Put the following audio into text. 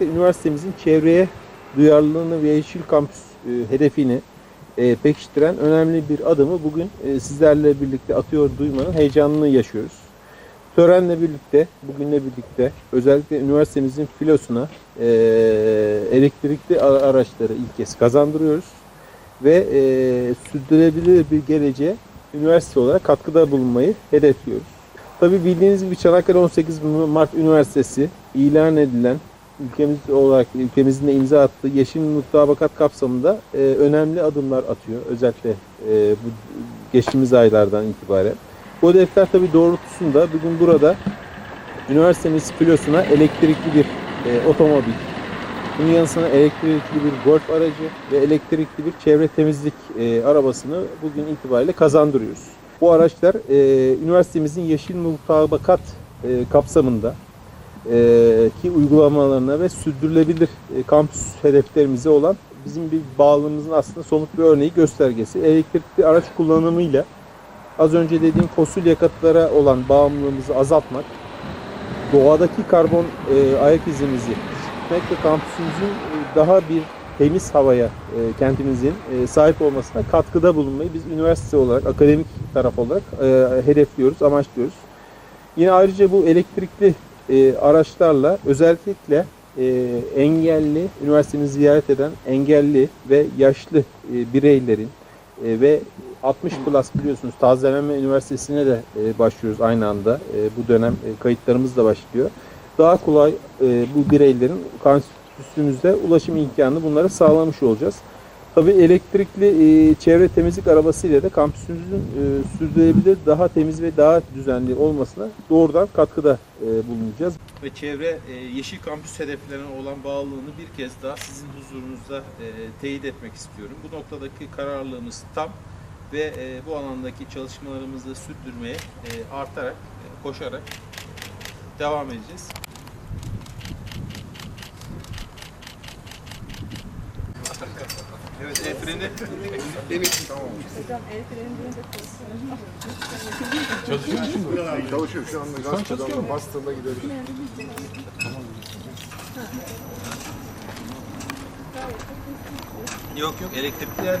özellikle üniversitemizin çevreye duyarlılığını ve yeşil kampüs e, hedefini e, pekiştiren önemli bir adımı bugün e, sizlerle birlikte atıyor duymanın heyecanını yaşıyoruz. Törenle birlikte, bugünle birlikte özellikle üniversitemizin filosuna e, elektrikli araçları ilk kez kazandırıyoruz. Ve e, sürdürülebilir bir geleceğe üniversite olarak katkıda bulunmayı hedefliyoruz. Tabii bildiğiniz gibi Çanakkale 18 Mart Üniversitesi ilan edilen ülkemiz olarak ülkemizin de imza attığı yeşil mutabakat kapsamında e, önemli adımlar atıyor. Özellikle e, bu geçtiğimiz aylardan itibaren. Bu hedefler tabii doğrultusunda bugün burada üniversitemiz filosuna elektrikli bir e, otomobil, bunun yanı elektrikli bir golf aracı ve elektrikli bir çevre temizlik e, arabasını bugün itibariyle kazandırıyoruz. Bu araçlar e, üniversitemizin yeşil mutabakat e, kapsamında ki uygulamalarına ve sürdürülebilir e, kampüs hedeflerimize olan bizim bir bağlılığımızın aslında somut bir örneği göstergesi. Elektrikli araç kullanımıyla az önce dediğim fosil yakıtlara olan bağımlılığımızı azaltmak, doğadaki karbon e, ayak izimizi düşürtmek ve kampüsümüzün e, daha bir temiz havaya e, kentimizin e, sahip olmasına katkıda bulunmayı biz üniversite olarak, akademik taraf olarak e, hedefliyoruz, amaçlıyoruz. Yine ayrıca bu elektrikli e, araçlarla özellikle e, engelli, üniversitemizi ziyaret eden engelli ve yaşlı e, bireylerin e, ve 60 plus biliyorsunuz tazeleme üniversitesine de e, başlıyoruz aynı anda. E, bu dönem e, kayıtlarımız da başlıyor. Daha kolay e, bu bireylerin kampüsümüzde ulaşım imkanını bunlara sağlamış olacağız. Tabii elektrikli e, çevre temizlik arabasıyla da kampüsümüzün e, sürdürülebilir, daha temiz ve daha düzenli olmasına doğrudan katkıda e, bulunacağız. Ve çevre e, yeşil kampüs hedeflerine olan bağlılığını bir kez daha sizin huzurunuzda e, teyit etmek istiyorum. Bu noktadaki kararlılığımız tam ve e, bu alandaki çalışmalarımızı sürdürmeye e, artarak, e, koşarak devam edeceğiz. Evet, el freni. Hocam el frenini de çalışıyor. Çalışıyor şu anda gaz pedalına bastığında gidebilir. Yok yok, elektrikli yer.